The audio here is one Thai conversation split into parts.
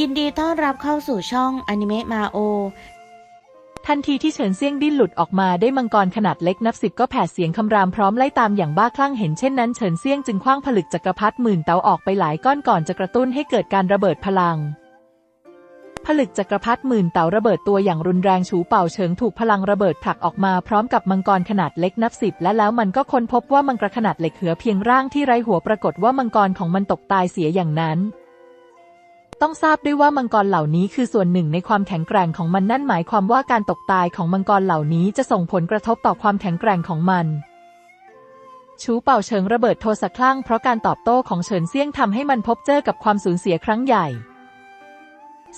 ยินดีต้อนรับเข้าสู่ช่องอนิเมะมาโอทันทีที่เฉินเซียงดิ้นหลุดออกมาได้มังกรขนาดเล็กนับสิบก็แผดเสียงคำรามพร้อมไล่ตามอย่างบ้าคลั่งเห็นเช่นนั้นเฉินเซียงจึงคว้างผลึกจักรพรรดิหมื่นเตาออกไปหลายก้อนก่อนจะกระตุ้นให้เกิดการระเบิดพลัง ผลึกจักรพรรดิหมื่นเตาระเบิดตัวอย่างรุนแรงฉูเป่าเฉิงถูกพลังระเบิดผลักออกมาพร้อมกับมังกรขนาดเล็กนับสิบและแล้วมันก็ค้นพบว่ามังกรขนาดเหล็กเหือเพียงร่างที่ไร้หัวปรากฏว่ามังกรของมันตกตายเสียอย่างนั้น ต้องทราบด้วยว่ามังกรเหล่านี้คือส่วนหนึ่งในความแข็งแกร่งของมันนั่นหมายความว่าการตกตายของมังกรเหล่านี้จะส่งผลกระทบต่อความแข็งแกร่งของมัน ชูเป่าเฉิงระเบิดโทสะคลั่งเพราะการตอบโต้ของเฉินเซี่ยงทำให้มันพบเจอกับความสูญเสียครั้งใหญ่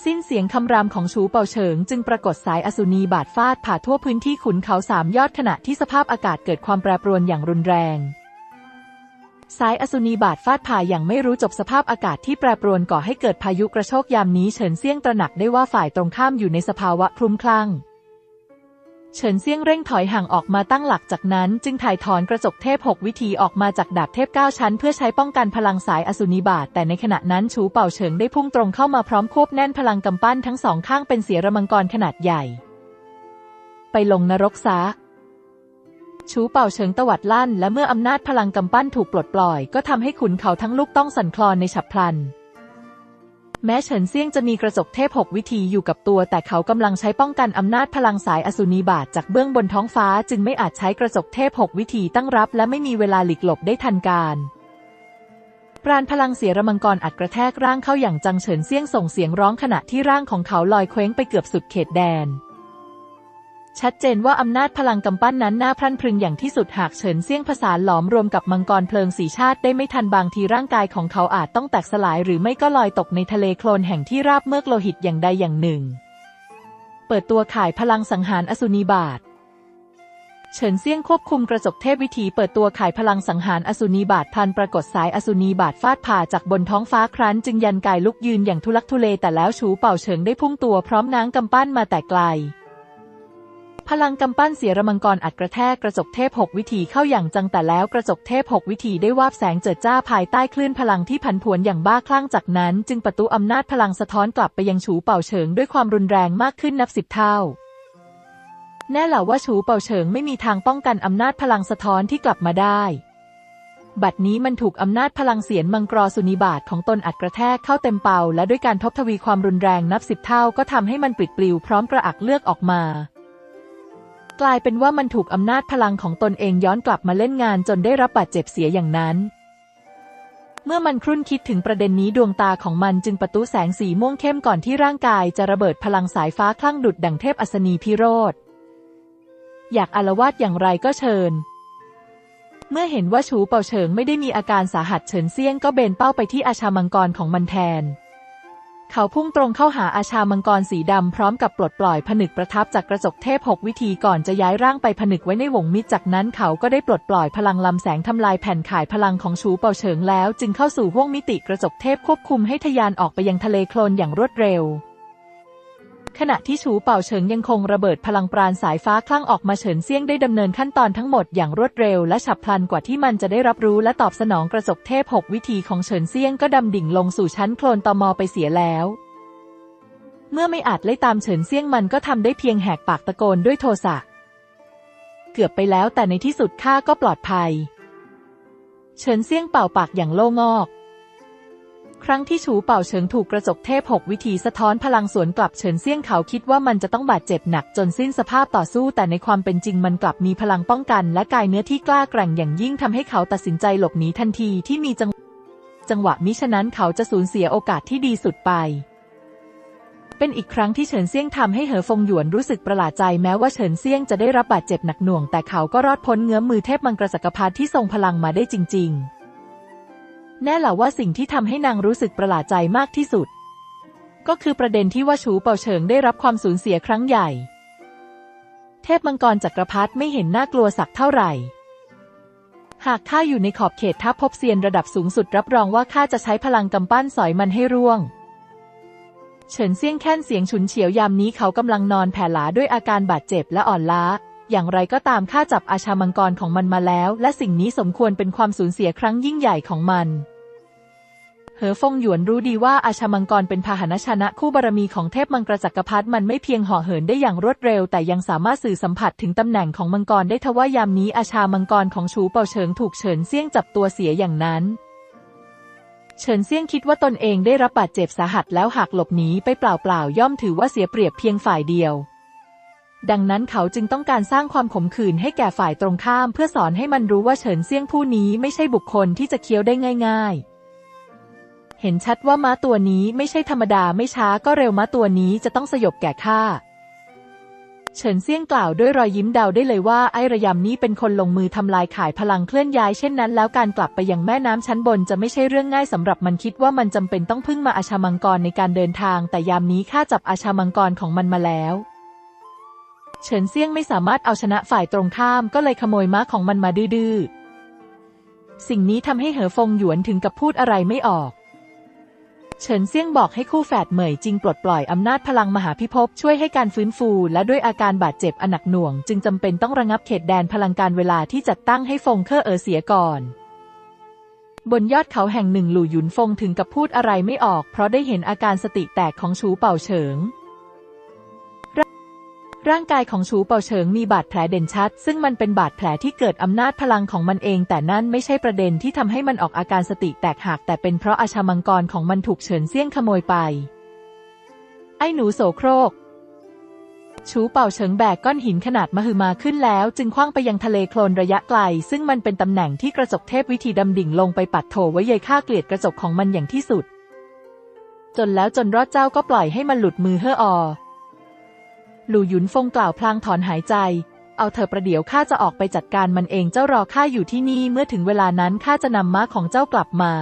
สิ้นเสียงคำรามของชูเป่าเฉิงจึงปรากฏสายอสุนีบาดฟาดผ่าทั่วพื้นที่ขุนเขาสามยอดขณะที่สภาพอากาศเกิดความแปรปรวนอย่างรุนแรง สายอสุนีบาดฟาดผ่าอย่างไม่รู้จบสภาพอากาศที่แปรปรวนก่อให้เกิดพายุกระโชกยามนี้เฉินเซี่ยงตระหนักได้ว่าฝ่ายตรงข้ามอยู่ในสภาวะคลุ้มคลั่งเฉินเซี่ยงเร่งถอยห่างออกมาตั้งหลักจากนั้น จึงถ่ายถอนกระจกเทพหกวิธีออกมาจากดาบเทพเก้าชั้น เพื่อใช้ป้องกันพลังสายอสุนีบาตแต่ในขณะนั้นชูเป่าเฉิงได้พุ่งตรงเข้ามาพร้อมควบแน่นพลังกำปั้นทั้งสองข้างเป็นเสียระมังกรขนาดใหญ่ ไปลงนรกซะ ชูเป่าเฉิงตวัดลั่น และเมื่ออำนาจพลังกำปั้นถูกปลดปล่อย ก็ทำให้ขุนเขาทั้งลูกต้องสั่นคลอนในฉับพลัน แม้เฉินเซียงจะมีกระจกเทพหกวิธีอยู่กับตัว แต่เขากำลังใช้ป้องกันอำนาจพลังสายอสุนีบาตจากเบื้องบนท้องฟ้า จึงไม่อาจใช้กระจกเทพหกวิธีตั้งรับ และไม่มีเวลาหลีกหลบได้ทันการปราณพลังเสียระมังกรอัดกระแทกร่างเข้าอย่างจังเฉินเซียงส่งเสียงร้องขณะที่ร่างของเขาลอยเคว้งไปเกือบสุดเขตแดน ชัดเจนว่าอำนาจพลังกำปั้นนั้นน่าพรั่นพรึงอย่างที่สุดหากเฉินเซี่ยงผสานหลอมรวมกับมังกรเพลิงสีชาติได้ไม่ทันบางทีร่างกายของเขาอาจต้องแตกสลายหรือไม่ก็ลอยตกในทะเลโคลนแห่งที่ราบเมือกโลหิตอย่างใดอย่างหนึ่ง เปิดตัวขายพลังสังหารอสุนีบาตเฉินเซี่ยงควบคุมกระจกเทพวิถีเปิดตัวขายพลังสังหารอสุนีบาตพลันปรากฏสายอสุนีบาตฟาดผ่าจากบนท้องฟ้าครั้นจึงยันกายลุกยืนอย่างทุลักทุเลแต่แล้วชูเป่าเฉิงได้พุ่งตัวพร้อมน้างกำปั้นมาแต่ไกล พลังกำปั้นเสียระมังกรอัดกระแทกกระจกเทพหกวิถีเข้าอย่างจังแต่แล้วกระจกเทพหกวิถีได้วาบแสงเจิดจ้าภายใต้คลื่นพลังที่ผันผวนอย่างบ้าคลั่งจากนั้น จึงประตูอำนาจพลังสะท้อนกลับไปยังฉูเป่าเฉิงด้วยความรุนแรงมากขึ้นนับสิบเท่า แน่เหล่าว่าฉูเป่าเฉิงไม่มีทางป้องกันอำนาจพลังสะท้อนที่กลับมาได้ บัดนี้มันถูกอำนาจพลังเสียนมังกรสุนิบาตของตนอัดกระแทกเข้าเต็มเป่าและด้วยการทบทวีความรุนแรงนับสิบเท่าก็ทำให้มันปลิดปลิวพร้อมกระอักเลือกออกมา กลายเป็นว่ามันถูกอำนาจพลังของตนเองย้อนกลับมาเล่นงานจนได้รับบาดเจ็บเสียอย่างนั้น เมื่อมันครุ่นคิดถึงประเด็นนี้ดวงตาของมันจึงประตูแสงสีม่วงเข้มก่อนที่ร่างกายจะระเบิดพลังสายฟ้าคลั่งดุดดังเทพอัศนีพิโรธ อยากอารวาสอย่างไรก็เชิญ เมื่อเห็นว่าชูเป่าเฉิงไม่ได้มีอาการสาหัสเฉินเซี่ยงก็เบนเป้าไปที่อาชามังกรของมันแทน เขาพุ่งตรงเข้าหาอาชามังกรสีดำพร้อมกับปลดปล่อยผนึกประทับจากกระจกเทพหกวิธีก่อนจะย้ายร่างไปผนึกไว้ในวงมิตรจากนั้นเขาก็ได้ปลดปล่อยพลังลำแสงทำลายแผ่นข่ายพลังของชูเป่าเฉิงแล้ว จึงเข้าสู่ห้วงมิติกระจกเทพควบคุมให้ทะยานออกไปยังทะเลโคลนอย่างรวดเร็ว ขณะที่ฉูเป่าเฉิงยังคงระเบิดพลังปราณสายฟ้าคลั่งออกมาเฉินเซี่ยงได้ดำเนินขั้นตอนทั้งหมดอย่างรวดเร็วและฉับพลันกว่าที่มันจะได้รับรู้และตอบสนองกระจกเทพหกวิธีของเฉินเซี่ยงก็ดำดิ่งลงสู่ชั้นโคลนตอมอไปเสียแล้วเมื่อไม่อาจไล่ตามเฉินเซี่ยงมันก็ทำได้เพียงแหกปากตะโกนด้วยโทสะ เกือบไปแล้วแต่ในที่สุดข้าก็ปลอดภัย เฉินเซี่ยงเป่าปากอย่างโล่งอก ครั้งที่ฉูเป่าเฉิงถูกกระจกเทพหกวิธีสะท้อนพลังสวนกลับเฉินเซี่ยงเขาคิดว่ามันจะต้องบาดเจ็บหนักจนสิ้นสภาพต่อสู้ แต่ในความเป็นจริงมันกลับมีพลังป้องกัน และกายเนื้อที่กล้าแกร่งอย่างยิ่งทำให้เขาตัดสินใจหลบหนีทันทีที่มีจังจังหวะมิฉะนั้นเขาจะสูญเสียโอกาสที่ดีสุดไป เป็นอีกครั้งที่เฉินเซี่ยงทำให้เหอฟงหยวนรู้สึกประหลาดใจแม้ว่าเฉินเซี่ยงจะได้รับบาดเจ็บหนักหน่วง แต่เขาก็รอดพ้นเงื้อมมือเทพมังกรจักรพรรดิที่ทรงพลังมาได้จริง ๆ แน่หล่าว่าสิ่งที่ทำให้นางรู้สึกประหลาดใจมากที่สุด ก็คือประเด็นที่ว่าฉูเป่าเฉิงได้รับความสูญเสียครั้งใหญ่ เทพมังกรจักรพรรดิไม่เห็นน่ากลัวสักเท่าไหร่ หากข้าอยู่ในขอบเขตทัพพบเซียนระดับสูงสุดรับรองว่าข้าจะใช้พลังกำปั้นสอยมันให้ร่วง เฉินเซี่ยงแค้นเสียงฉุนเฉียวยามนี้เขากำลังนอนแผ่หลาด้วยอาการบาดเจ็บและอ่อนล้า อย่างไรก็ตามข้าจับอาชามังกรของมันมาแล้ว และสิ่งนี้สมควรเป็นความสูญเสียครั้งยิ่งใหญ่ของมัน เหอฟงหยวนรู้ดีว่าอาชามังกรเป็นพาหนะชนะคู่บารมีของเทพมังกรจักรพรรดิมันไม่เพียงห่อเหินได้อย่างรวดเร็ว แต่ยังสามารถสื่อสัมผัสถึงตำแหน่งของมังกรได้ทว่ายามนี้อาชามังกรของชูเป่าเฉิงถูกเฉินเซี่ยงจับตัวเสียอย่างนั้น เฉินเซี่ยงคิดว่าตนเองได้รับบาดเจ็บสาหัสแล้วหากหลบหนีไปเปล่าๆย่อมถือว่าเสียเปรียบเพียงฝ่ายเดียวดังนั้นเขาจึงต้องการสร้างความขมขื่นให้แก่ฝ่ายตรงข้าม เพื่อสอนให้มันรู้ว่าเฉินเซี่ยงผู้นี้ไม่ใช่บุคคลที่จะเคี้ยวได้ง่าย ๆ เห็นชัดว่าม้าตัวนี้ไม่ใช่ธรรมดาไม่ช้าก็เร็วม้าตัวนี้จะต้องสยบแก่ข้าเฉินเซี่ยงกล่าวด้วยรอยยิ้มเดาได้เลยว่าไอ้ระยำนี้เป็นคนลงมือทำลายขายพลังเคลื่อนย้ายเช่นนั้น แล้วการกลับไปยังแม่น้ำชั้นบนจะไม่ใช่เรื่องง่ายสำหรับมันคิดว่ามันจำเป็นต้องพึ่งมาอาชามังกรในการเดินทาง แต่ยามนี้ข้าจับอาชามังกรของมันมาแล้ว เฉินเซี่ยงไม่สามารถเอาชนะฝ่ายตรงข้ามก็เลยขโมยม้าของมันมาดื้อสิ่งนี้ทำให้เหอฟงหยวนถึงกับพูดอะไรไม่ออก เฉินเซี่ยงบอกให้คู่แฝดเหมยจิงปลดปล่อยอำนาจพลังมหาพิภพช่วยให้การฟื้นฟู และด้วยอาการบาดเจ็บอันหนักหน่วง จึงจำเป็นต้องระงับเขตแดนพลังการเวลาที่จัดตั้งให้ฟงเคอเออเสียก่อน บนยอดเขาแห่งหนึ่งหลู่หยุนฟงถึงกับพูดอะไรไม่ออก เพราะได้เห็นอาการสติแตกของชูเป่าเฉิง ร่างกายของชูเป่าเฉิงมีบาดแผลเด่นชัด ซึ่งมันเป็นบาดแผลที่เกิดอำนาจพลังของมันเอง แต่นั่นไม่ใช่ประเด็นที่ทำให้มันออกอาการสติแตกหัก แต่เป็นเพราะอาชามังกรของมันถูกเฉินเซี่ยงขโมยไป ไอ้หนูโสโครก ชูเป่าเฉิงแบกก้อนหินขนาดมหึมาขึ้นแล้ว จึงคว้างไปยังทะเลโคลนระยะไกล ซึ่งมันเป็นตำแหน่งที่กระจกเทพวิธีดำดิ่งลงไปปัดโถไว้เยยค่าเกลียดกระจกของมันอย่างที่สุด จนแล้วจนรอดเจ้าก็ปล่อยให้มันหลุดมือเฮ่ออ หลู่หยุนฟงกล่าวพลางถอนหายใจ เอาเถอประเดี๋ยวข้าจะออกไปจัดการมันเองเจ้ารอข้าอยู่ที่นี่เมื่อถึงเวลานั้นข้าจะนำม้าของเจ้ากลับมา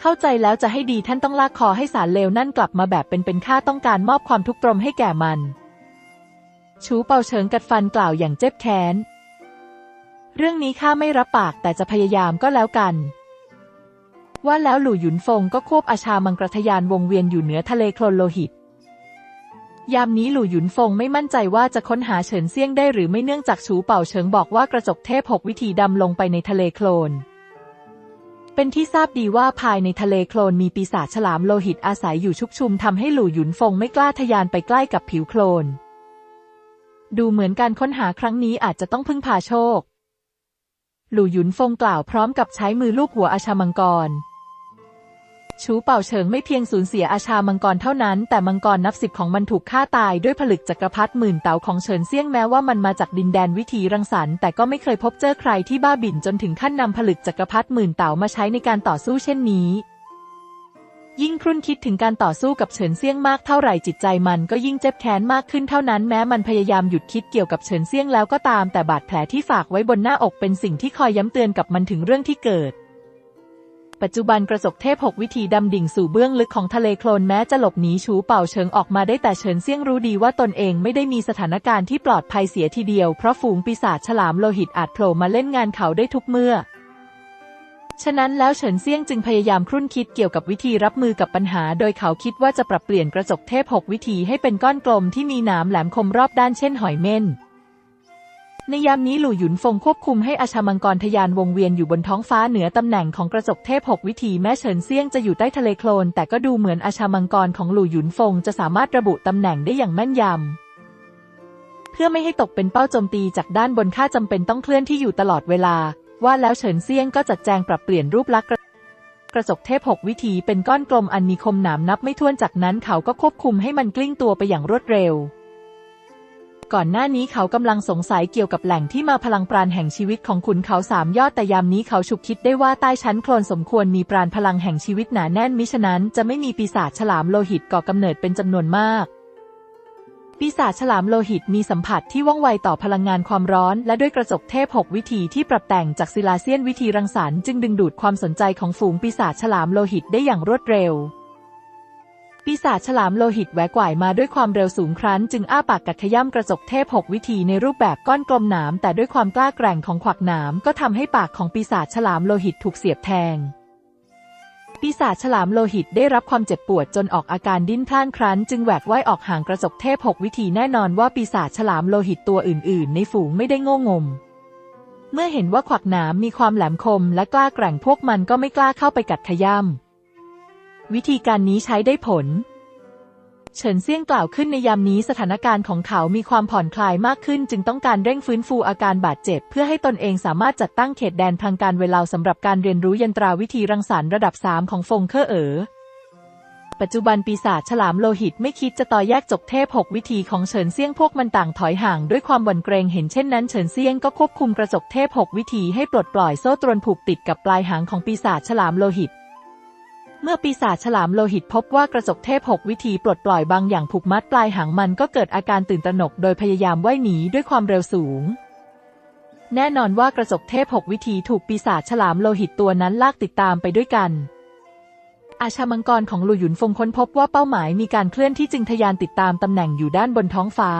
เข้าใจแล้วจะให้ดีท่านต้องลากคอให้สารเลวนั่นกลับมาแบบเป็นเป็นข้าต้องการมอบความทุกข์ตรมให้แก่มัน ชูเป่าเฉิงกัดฟันกล่าวอย่างเจ็บแค้น เรื่องนี้ข้าไม่รับปากแต่จะพยายามก็แล้วกันว่าแล้วหลู่หยุนฟงก็ควบอาชามังกรทยานวงเวียนอยู่เหนือทะเลโคลนโลหิต ยามนี้หลู่หยุนฟงไม่มั่นใจว่าจะค้นหาเฉินเซี่ยงได้หรือไม่เนื่องจากฉูเป่าเฉิงบอกว่ากระจกเทพหกวิธีดำลงไปในทะเลโคลน เป็นที่ทราบดีว่าภายในทะเลโคลนมีปีศาจฉลามโลหิตอาศัยอยู่ชุกชุมทำให้หลู่หยุนฟงไม่กล้าทะยานไปใกล้กับผิวโคลน ดูเหมือนการค้นหาครั้งนี้อาจจะต้องพึ่งพาโชค หลู่หยุนฟงกล่าวพร้อมกับใช้มือลูบหัวอาชามังกร ชูเป่าเฉิงไม่เพียงสูญเสียอาชามังกรเท่านั้น แต่มังกรนับสิบของมันถูกฆ่าตายด้วยผลึกจักรพรรดิหมื่นเต๋าของเฉินเซี่ยงแม้ว่ามันมาจากดินแดนวิถีรังสรรค์แต่ก็ไม่เคยพบเจอใครที่บ้าบิ่นจนถึงขั้นนำผลึกจักรพรรดิหมื่นเต๋ามาใช้ในการต่อสู้เช่นนี้ยิ่งครุ่นคิดถึงการต่อสู้กับเฉินเซี่ยงมากเท่าไหร่จิตใจมันก็ยิ่งเจ็บแค้นมากขึ้นเท่านั้นแม้มันพยายามหยุดคิดเกี่ยวกับเฉินเซี่ยงแล้วก็ตามแต่บาดแผลที่ฝากไว้บนหน้าอกเป็นสิ่งที่คอยย้ำเตือนกับมันถึงเรื่องที่เกิด ปัจจุบันกระจกเทพหกวิธีดำดิ่งสู่เบื้องลึกของทะเลโคลนแม้จะหลบหนีชูเป่าเฉิงออกมาได้แต่เฉินเซี่ยงรู้ดีว่าตนเองไม่ได้มีสถานการณ์ที่ปลอดภัยเสียทีเดียวเพราะฝูงปีศาจฉลามโลหิตอาจโผล่มาเล่นงานเขาได้ทุกเมื่อ ฉะนั้นแล้วเฉินเซี่ยงจึงพยายามครุ่นคิดเกี่ยวกับวิธีรับมือกับปัญหา โดยเขาคิดว่าจะปรับเปลี่ยนกระจกเทพหกวิธีให้เป็นก้อนกลมที่มีหนามแหลมคมรอบด้านเช่นหอยเม่น ในยามนี้หลู่หยุนฟงควบคุมให้อาชามังกรทยานวงเวียนอยู่บนท้องฟ้าเหนือตำแหน่งของกระจกเทพหกวิธีแม้เฉินเซียงจะอยู่ใต้ทะเลโคลน แต่ก็ดูเหมือนอาชามังกรของหลู่หยุนฟงจะสามารถระบุตำแหน่งได้อย่างแม่นยำเพื่อไม่ให้ตกเป็นเป้าโจมตีจากด้านบนข้าจำเป็นต้องเคลื่อนที่อยู่ตลอดเวลา ว่าแล้วเฉินเซียงก็จัดแจงปรับเปลี่ยนรูปลักษณ์กระจกเทพหกวิธีเป็นก้อนกลมอันมีคมหนามนับไม่ถ้วนจากนั้นเขาก็ควบคุมให้มันกลิ้งตัวไปอย่างรวดเร็ว ก่อนหน้านี้เขากำลังสงสัยเกี่ยวกับแหล่งที่มาพลังปราณแห่งชีวิตของขุนเขาสามยอดแต่ยามนี้เขาฉุกคิดได้ว่าใต้ชั้นโคลนสมควรมีปราณพลังแห่งชีวิตหนาแน่นมิฉะนั้นจะไม่มีปีศาจฉลามโลหิตก่อกำเนิดเป็นจำนวนมาก ปีศาจฉลามโลหิตมีสัมผัสที่ว่องไวต่อพลังงานความร้อน และด้วยกระจกเทพหกวิธีที่ปรับแต่งจากศิลาเซียนวิธีรังสรรค์จึงดึงดูดความสนใจของฝูงปีศาจฉลามโลหิตได้อย่างรวดเร็ว ปีศาจฉลามโลหิตแหวกว่ายมาด้วยความเร็วสูงครั้น จึงอ้าปากกัดขย้ำกระจกเทพหกวิธีในรูปแบบก้อนกลมหนามแต่ด้วยความกล้าแกร่งของขวักหนามก็ทำให้ปากของปีศาจฉลามโลหิตถูกเสียบแทง ปีศาจฉลามโลหิตได้รับความเจ็บปวดจนออกอาการดิ้นพล่านครั้น จึงแหวกว่ายออกห่างกระจกเทพหกวิธีแน่นอนว่าปีศาจฉลามโลหิตตัวอื่น ๆ ในฝูงไม่ได้โง่งมเมื่อเห็นว่าขวักหนามมีความแหลมคมและกล้าแกร่งพวกมันก็ไม่กล้าเข้าไปกัดขย่ำ วิธีการนี้ใช้ได้ผล เฉินเซี่ยงกล่าวขึ้นในยามนี้สถานการณ์ของเขามีความผ่อนคลายมากขึ้น จึงต้องการเร่งฟื้นฟูอาการบาดเจ็บ เพื่อให้ตนเองสามารถจัดตั้งเขตแดนทางการเวลาสำหรับการเรียนรู้ยันตราวิธีรังสรรค์ระดับ 3 ของฟงเคอเอ๋อปัจจุบันปีศาจฉลามโลหิตไม่คิดจะต่อแยกจกเทพ6วิธีของเฉินเซี่ยงพวกมันต่างถอยห่างด้วยความหวั่นเกรงเห็นเช่นนั้นเฉินเซี่ยงก็ควบคุมกระจกเทพ6วิธีให้ปลดปล่อยโซ่ตรวนผูกติดกับปลายหางของปีศาจฉลามโลหิต เมื่อปีศาจฉลามโลหิตพบว่ากระจกเทพ6วิธีปลดปล่อยบางอย่างผูกมัดปลายหางมันก็เกิดอาการตื่นตระหนกโดยพยายามว่ายหนีด้วยความเร็วสูง แน่นอนว่ากระจกเทพ6วิธีถูกปีศาจฉลามโลหิตตัวนั้นลากติดตามไปด้วยกันอาชามังกรของหลูหยุนฟงค้นพบว่าเป้าหมายมีการเคลื่อนที่จึงทะยานติดตามตำแหน่งอยู่ด้านบนท้องฟ้า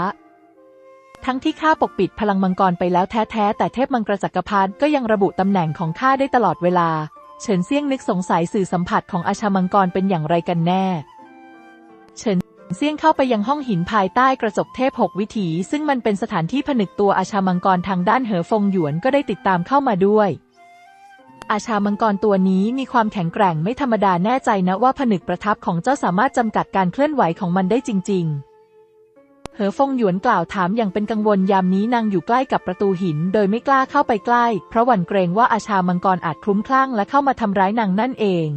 ทั้งที่ข้าปกปิดพลังมังกรไปแล้วแท้ๆแต่เทพมังกรจักรพรรดิก็ยังระบุตำแหน่งของข้าได้ตลอดเวลา เฉินเซี่ยงนึกสงสัยสื่อสัมผัสของอาชามังกรเป็นอย่างไรกันแน่ เฉินเซี่ยงเข้าไปยังห้องหินภายใต้กระจกเทพหกวิถี ซึ่งมันเป็นสถานที่ผนึกตัวอาชามังกรทางด้านเหอฟงหยวนก็ได้ติดตามเข้ามาด้วย อาชามังกรตัวนี้มีความแข็งแกร่งไม่ธรรมดาแน่ใจนะว่าผนึกประทับของเจ้าสามารถจำกัดการเคลื่อนไหวของมันได้จริง ๆ เหอฟงหยวนกล่าวถามอย่างเป็นกังวลยามนี้นางอยู่ใกล้กับประตูหิน โดยไม่กล้าเข้าไปใกล้ เพราะหวั่นเกรงว่าอาชามังกรอาจคลุ้มคลั่งและเข้ามาทำร้ายนางนั่นเอง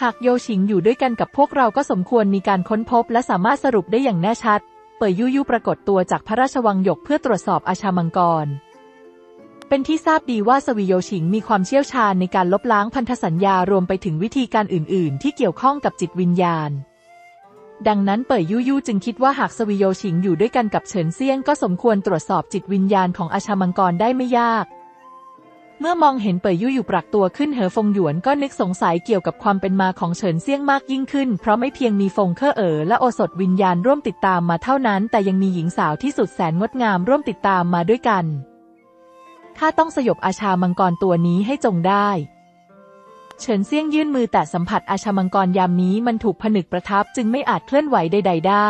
หากโยชิงอยู่ด้วยกันกับพวกเราก็สมควรมีการค้นพบและสามารถสรุปได้อย่างแน่ชัด เปิดยุยุปรากฏตัวจากพระราชวังหยกเพื่อตรวจสอบอาชามังกร เป็นที่ทราบดีว่าสวิโยชิงมีความเชี่ยวชาญในการลบล้างพันธสัญญารวมไปถึงวิธีการอื่น ๆ ที่เกี่ยวข้องกับจิตวิญญาณ ดังนั้นเป่ยยู่ยู่จึงคิดว่าหากสวิโยชิงอยู่ด้วยกันกับเฉินเซียงก็สมควรตรวจสอบจิตวิญญาณของอาชามังกรได้ไม่ยาก เมื่อมองเห็นเป่ยยู่อยู่ปรักตัวขึ้นเหอฟงหยวนก็นึกสงสัยเกี่ยวกับความเป็นมาของเฉินเซียงมากยิ่งขึ้น เพราะไม่เพียงมีฟงเคอเอ๋อและโอสถวิญญาณร่วมติดตามมาเท่านั้น แต่ยังมีหญิงสาวที่สุดแสนงดงามร่วมติดตามมาด้วยกันข้าต้องสยบอาชามังกรตัวนี้ให้จงได้ เฉินเซี่ยงยื่นมือแตะสัมผัสอาชามังกรยามนี้มันถูกผนึกประทับจึงไม่อาจเคลื่อนไหวใด ๆ ได้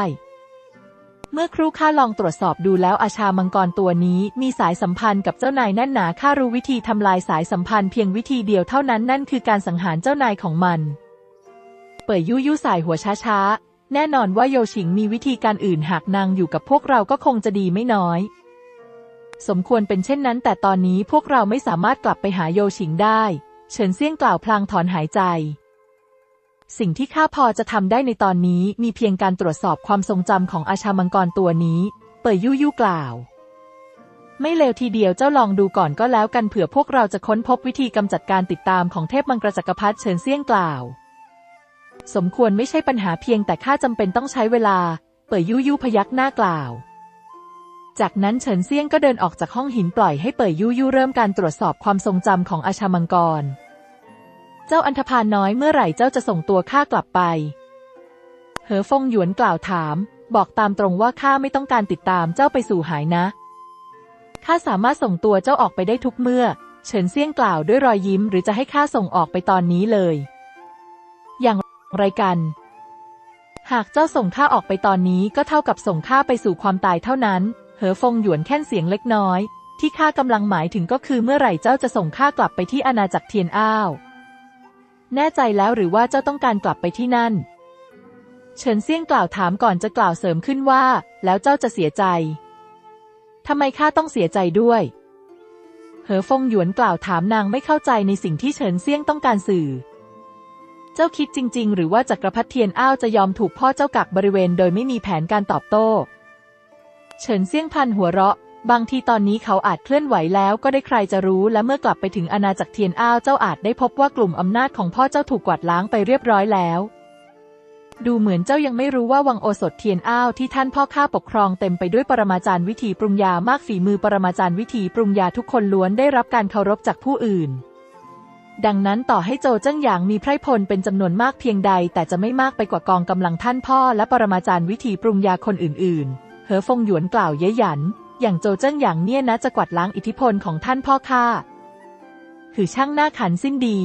เมื่อครูข้าลองตรวจสอบดูแล้วอาชามังกรตัวนี้มีสายสัมพันธ์กับเจ้านายแน่นหนาข้ารู้วิธีทำลายสายสัมพันธ์เพียงวิธีเดียวเท่านั้นนั่นคือการสังหารเจ้านายของมัน เปิดยุยุสายหัวช้าๆ แน่นอนว่าโยชิงมีวิธีการอื่นหากนางอยู่กับพวกเราก็คงจะดีไม่น้อยสมควรเป็นเช่นนั้นแต่ตอนนี้พวกเราไม่สามารถกลับไปหาโยชิงได้ เฉินเซี่ยงกล่าวพลางถอนหายใจ สิ่งที่ข้าพอจะทำได้ในตอนนี้มีเพียงการตรวจสอบความทรงจำของอาชามังกรตัวนี้ เปิดยู่ยู่กล่าว ไม่เลวทีเดียวเจ้าลองดูก่อนก็แล้วกันเผื่อพวกเราจะค้นพบวิธีกำจัดการติดตามของเทพมังกรจักรพรรดิเฉินเซี่ยงกล่าว สมควรไม่ใช่ปัญหาเพียงแต่ข้าจำเป็นต้องใช้เวลา เปิดยู่ยู่พยักหน้ากล่าว จากนั้นเฉินเซียงก็เดินออกจากห้องหินปล่อยให้เปิดยู่ยู่เริ่มการตรวจสอบความทรงจำของอาชามังกร เจ้าอันธพาลน้อยเมื่อไหร่เจ้าจะส่งตัวข้ากลับไป เหอฟงหยวนกล่าวถาม บอกตามตรงว่าข้าไม่ต้องการติดตามเจ้าไปสู่หายนะ ข้าสามารถส่งตัวเจ้าออกไปได้ทุกเมื่อ เฉินเซียงกล่าวด้วยรอยยิ้ม หรือจะให้ข้าส่งออกไปตอนนี้เลย อย่างไรกัน หากเจ้าส่งข้าออกไปตอนนี้ก็เท่ากับส่งข้าไปสู่ความตายเท่านั้น เหอฟงหยวนแค่นเสียงเล็กน้อย ที่ข้ากำลังหมายถึงก็คือเมื่อไหร่เจ้าจะส่งข้ากลับไปที่อาณาจักรเทียนอ้าว แน่ใจแล้วหรือว่าเจ้าต้องการกลับไปที่นั่น เฉินเซี่ยงกล่าวถามก่อนจะกล่าวเสริมขึ้นว่า แล้วเจ้าจะเสียใจทำไมข้าต้องเสียใจด้วย เหอฟงหยวนกล่าวถามนางไม่เข้าใจในสิ่งที่เฉินเซี่ยงต้องการสื่อ เจ้าคิดจริง ๆ หรือว่าจักรพรรดิเทียนอ้าวจะยอมถูกพ่อเจ้ากักบริเวณโดยไม่มีแผนการตอบโต้ เฉินเซี่ยงพันหัวเราะ บางทีตอนนี้เขาอาจเคลื่อนไหวแล้วก็ได้ใครจะรู้และเมื่อกลับไปถึงอาณาจักรเทียนอ้าวเจ้าอาจได้พบว่ากลุ่มอำนาจของพ่อเจ้าถูกกวาดล้างไปเรียบร้อยแล้วดูเหมือนเจ้ายังไม่รู้ว่าวังโอสถเทียนอ้าวที่ท่านพ่อข้าปกครองเต็มไปด้วยปรมาจารย์วิธีปรุงยามากฝีมือปรมาจารย์วิธีปรุงยาทุกคนล้วนได้รับการเคารพจากผู้อื่น ดังนั้นต่อให้โจเจิ้งหยางมีไพรพลเป็นจำนวนมากเพียงใด แต่จะไม่มากไปกว่ากองกำลังท่านพ่อและปรมาจารย์วิธีปรุงยาคนอื่น ๆ เหอฟงหยวนกล่าวเย้ยหยัน อย่างโจเจิ้งหยางเนี่ยนะจะกวาดล้างอิทธิพลของท่านพ่อข้าคือช่างหน้าขันสิ้นดี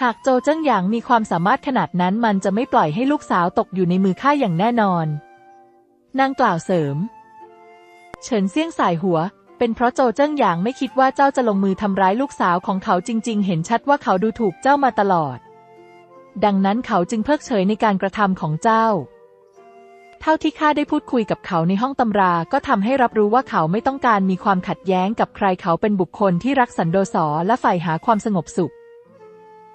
หากโจเจิ้งหยางมีความสามารถขนาดนั้นมันจะไม่ปล่อยให้ลูกสาวตกอยู่ในมือข้าอย่างแน่นอน นางกล่าวเสริม เฉินเซี่ยงสายหัว เป็นเพราะโจเจิ้งหยางไม่คิดว่าเจ้าจะลงมือทำร้ายลูกสาวของเขาจริง ๆ เห็นชัดว่าเขาดูถูกเจ้ามาตลอด ดังนั้นเขาจึงเพิกเฉยในการกระทำของเจ้า เท่าที่ข้าได้พูดคุยกับเขาในห้องตำราก็ทำให้รับรู้ว่าเขาไม่ต้องการมีความขัดแย้งกับใครเขาเป็นบุคคลที่รักสันโดษและใฝ่หาความสงบสุข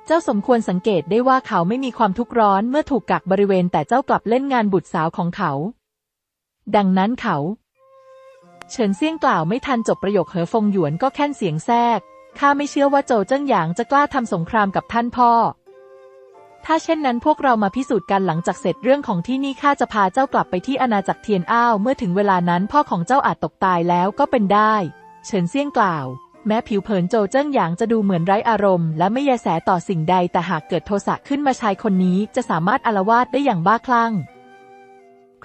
เจ้าสมควรสังเกตได้ว่าเขาไม่มีความทุกข์ร้อนเมื่อถูกกักบริเวณแต่เจ้ากลับเล่นงานบุตรสาวของเขา ดังนั้นเขา เฉินเซี่ยงกล่าวไม่ทันจบประโยคเหอฟงหยวนก็แค่นเสียงแทรกข้าไม่เชื่อว่าโจวเจิ้งหยางจะกล้าทำสงครามกับท่านพ่อ ถ้าเช่นนั้นพวกเรามาพิสูจน์กันหลังจากเสร็จเรื่องของที่นี่ข้าจะพาเจ้ากลับไปที่อาณาจักรเทียนอ้าว เมื่อถึงเวลานั้นพ่อของเจ้าอาจตกตายแล้วก็เป็นได้ เฉินเซี่ยงกล่าว แม้ผิวเผินโจเจิ้งหยางจะดูเหมือนไร้อารมณ์ และไม่แยแสต่อสิ่งใดแต่หากเกิดโทสะขึ้นมาชายคนนี้จะสามารถอารวาดได้อย่างบ้าคลั่ง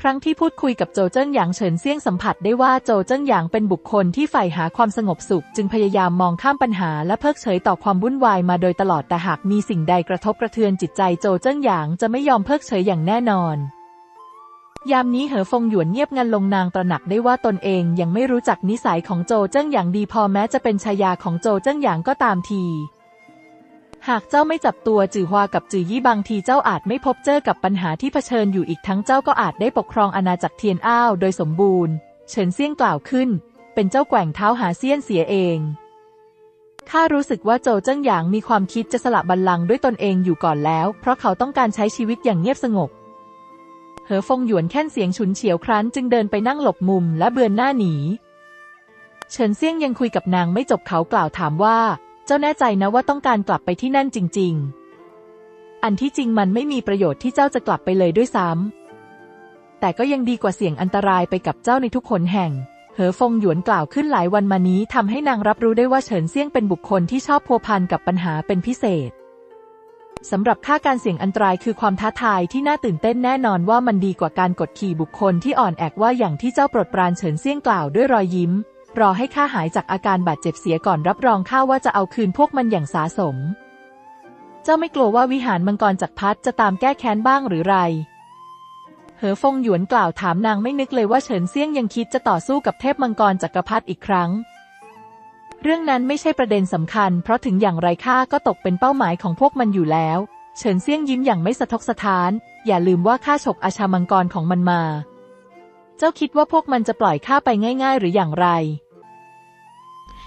ครั้งที่พูดคุยกับโจเจิ้งหยางเฉินเซี่ยงสัมผัสได้ว่าโจเจิ้งหยางเป็นบุคคลที่ใฝ่หาความสงบสุข จึงพยายามมองข้ามปัญหาและเพิกเฉยต่อความวุ่นวายมาโดยตลอดแต่หากมีสิ่งใดกระทบกระเทือนจิตใจโจเจิ้งหยางจะไม่ยอมเพิกเฉยอย่างแน่นอน ยามนี้เหอฟงหยวนเงียบงันลงนางตระหนักได้ว่าตนเองยังไม่รู้จักนิสัยของโจเจิ้งหยางดีพอแม้จะเป็นชายาของโจเจิ้งหยางก็ตามที หากเจ้าไม่จับตัวจือฮวากับจือยี่บางทีเจ้าอาจไม่พบเจอกับปัญหาที่เผชิญอยู่อีกทั้งเจ้าก็อาจได้ปกครองอาณาจักรเทียนอ้าวโดยสมบูรณ์ เฉินเซี่ยงกล่าวขึ้น เป็นเจ้าแกว่งเท้าหาเซียนเสียเองข้ารู้สึกว่าโจเจิ้งหยางมีความคิดจะสละบัลลังก์ด้วยตนเองอยู่ก่อนแล้ว เพราะเขาต้องการใช้ชีวิตอย่างเงียบสงบ เหอฟงหยวนแค่นเสียงฉุนเฉียวครั้น จึงเดินไปนั่งหลบมุมและเบือนหน้าหนี เฉินเซี่ยงยังคุยกับนางไม่จบเขากล่าวถามว่า เจ้าแน่ใจนะว่าต้องการกลับไปที่นั่นจริง ๆ อันที่จริงมันไม่มีประโยชน์ที่เจ้าจะกลับไปเลยด้วยซ้ำ แต่ก็ยังดีกว่าเสี่ยงอันตรายไปกับเจ้าในทุกขนแห่ง เหอฟงหยวนกล่าวขึ้นหลายวันมานี้ทำให้นางรับรู้ได้ว่าเฉินเซี่ยงเป็นบุคคลที่ชอบพัวพันกับปัญหาเป็นพิเศษสำหรับค่าการเสี่ยงอันตรายคือความท้าทายที่น่าตื่นเต้นแน่นอนว่ามันดีกว่าการกดขี่บุคคลที่อ่อนแอกว่าอย่างที่เจ้าปรดปรานเฉินเซี่ยงกล่าวด้วยรอยยิ้ม รอให้ข้าหายจากอาการบาดเจ็บเสียก่อนรับรองข้าว่าจะเอาคืนพวกมันอย่างสาสม เจ้าไม่กลัวว่าวิหารมังกรจักรพรรดิจะตามแก้แค้นบ้างหรือไร เหอฟงหยวนกล่าวถามนางไม่นึกเลยว่าเฉินเซี่ยงยังคิดจะต่อสู้กับเทพมังกรจักรพรรดิอีกครั้ง เรื่องนั้นไม่ใช่ประเด็นสำคัญ เพราะถึงอย่างไรข้าก็ตกเป็นเป้าหมายของพวกมันอยู่แล้ว เฉินเซี่ยงยิ้มอย่างไม่สะทกสะท้าน อย่าลืมว่าข้าฉกอาชามังกรของมันมา เจ้าคิดว่าพวกมันจะปล่อยข้าไปง่าย ๆ หรืออย่างไร